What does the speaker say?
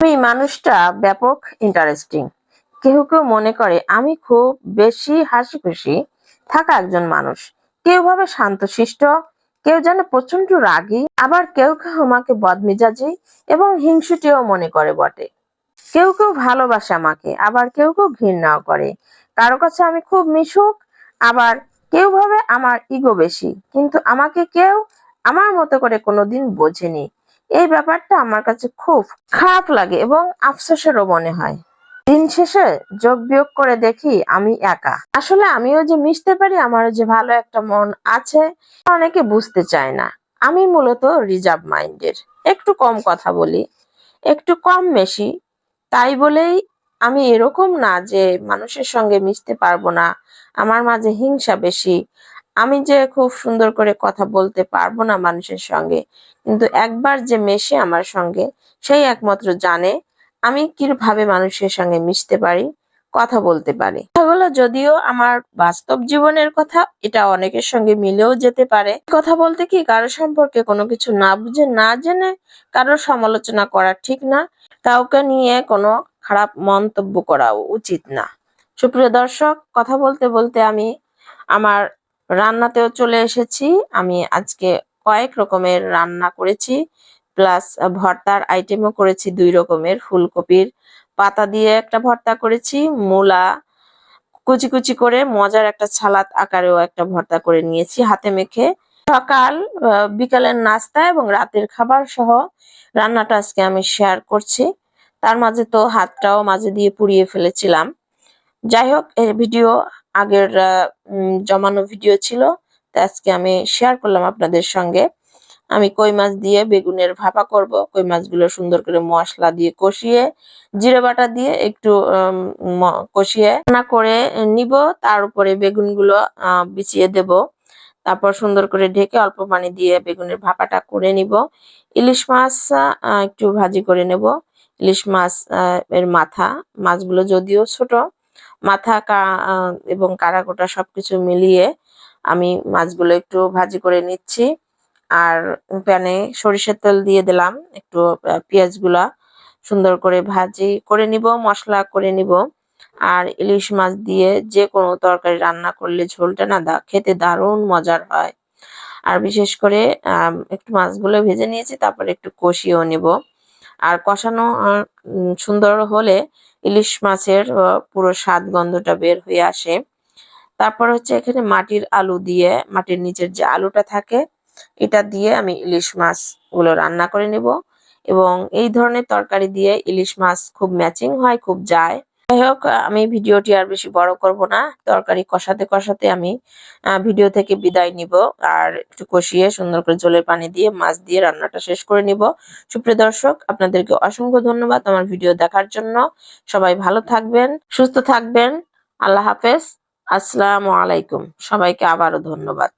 আমি মানুষটা ব্যাপক ইন্টারেস্টিং কেউ কেউ মনে করে, আমি খুব বেশি হাসি খুশি থাকা একজন মানুষ। কেউ ভাবে শান্তশিষ্ট, কেউ যেন প্রচণ্ড রাগী, আবার কেউ কেউ আমাকে বদমেজাজি এবং হিংসুটিও মনে করে বটে। কেউ কেউ ভালোবাসে আমাকে, আবার কেউ কেউ ঘৃণাও করে। কারও কাছে আমি খুব মিশুক, আবার কেউ ভাবে আমার ইগো বেশি, কিন্তু আমাকে কেউ আমার মতো করে কোনোদিন বোঝেনি। এই ব্যাপারটা আমার কাছে খুব খারাপ লাগে এবং আফসোসেরও মনে হয়। দিন শেষে যোগ বিয়োগ করে দেখি আমি একা। আসলে আমিও যে মিশতে পারি, আমারও যে ভালো একটা মন আছে অনেকে বুঝতে চায় না। আমি মূলত রিজার্ভ মাইন্ডের। একটু কম কথা বলি, একটু কম মেশি তাই বলেই আমি এরকম না যে মানুষের সঙ্গে মিশতে পারব না, আমার মাঝে হিংসা বেশি আমি যে খুব সুন্দর করে কথা বলতে পারব না মানুষের সঙ্গে, কিন্তু একবার যে মেশে আমার সঙ্গে, সেই একমাত্র জানে আমি কীভাবে মানুষের সঙ্গে মিশতে পারি, কথা বলতে পারি। কথাগুলো যদিও আমার বাস্তব জীবনের কথা, এটা অনেকের সঙ্গে মিলেও যেতে পারে। কথা বলতে কি কারও সম্পর্কে কোনো কিছু না বুঝে, না জেনে কারোর সমালোচনা করা ঠিক না, কাউকে নিয়ে কোনো খারাপ মন্তব্য করা উচিত না। সুপ্রিয় দর্শক, কথা বলতে বলতে আমি আমার রান্নাতেও চলে এসেছি। আমি আজকে কয়েক রকমের রান্না করেছি, প্লাস ভর্তার আইটেমও করেছি দুই রকমের। ফুলকপির পাতা দিয়ে একটা ভর্তা করেছি, মূলা, কুচি কুচি করে মজার একটা ছালাদ আকারেও একটা ভর্তা করে নিয়েছি হাতে মেখে। সকাল বিকালের নাস্তা এবং রাতের খাবার সহ রান্নাটা আজকে আমি শেয়ার করছি। তার মাঝে তো হাতটাও মাঝে দিয়ে পুড়িয়ে ফেলেছিলাম। যাই হোক এই ভিডিও আগের জমানো ভিডিও ছিল, তা আজকে আমি শেয়ার করলাম আপনাদের সঙ্গে। আমি কই মাছ দিয়ে বেগুনের ভাপা করব, কই মাছগুলো সুন্দর করে মশলা দিয়ে কষিয়ে, জিরে বাটা দিয়ে একটু কষিয়ে রান্না করে নিব। তার উপরে বেগুনগুলো বিছিয়ে দেব। তারপর সুন্দর করে ঢেকে অল্প পানি দিয়ে বেগুনের ভাপাটা করে নিব। ইলিশ মাছ একটু ভাজি করে নেব। ইলিশ মাছ এর মাথা, মাছগুলো যদিও ছোট মাথা এবং কারাকোটা সবকিছু মিলিয়ে আমি মাছগুলো একটু ভাজি করে নিচ্ছি। আর প্যানে সরিষার তেল দিয়ে দিলাম একটু আহ, পেঁয়াজগুলা সুন্দর করে ভাজি করে নিব মশলা করে নিব। আর ইলিশ মাছ দিয়ে যে কোনো তরকারি রান্না করলে ঝোলটা না দা খেতে দারুণ মজার হয়। আর বিশেষ করে একটু মাছগুলো ভেজে নিয়েছি তারপরে একটু কষিয়েও নেব। আর কষানো সুন্দর হলে ইলিশ মাছের পুরো স্বাদ গন্ধটা বের হয়ে আসে। তারপর হচ্ছে এখানে মাটির আলু দিয়ে, মাটির নিচের যে আলুটা থাকে, এটা দিয়ে আমি ইলিশ মাছগুলো রান্না করে নেব। এবং এই ধরনের তরকারি দিয়ে ইলিশ মাছ খুব ম্যাচিং হয়, খুব যায়। যাই হোক, আমি ভিডিওটি আর বেশি বড় করব না। তরকারি কষাতে কষাতে আমি ভিডিও থেকে বিদায় নিব আর একটু কষিয়ে সুন্দর করে জলের পানি দিয়ে, মাছ দিয়ে রান্নাটা শেষ করে নিব। সুপ্রিয় দর্শক, আপনাদেরকে অসংখ্য ধন্যবাদ আমার ভিডিও দেখার জন্য। সবাই ভালো থাকবেন, সুস্থ থাকবেন। আল্লাহ হাফেজ। আসসালামু আলাইকুম। সবাইকে আবারও ধন্যবাদ।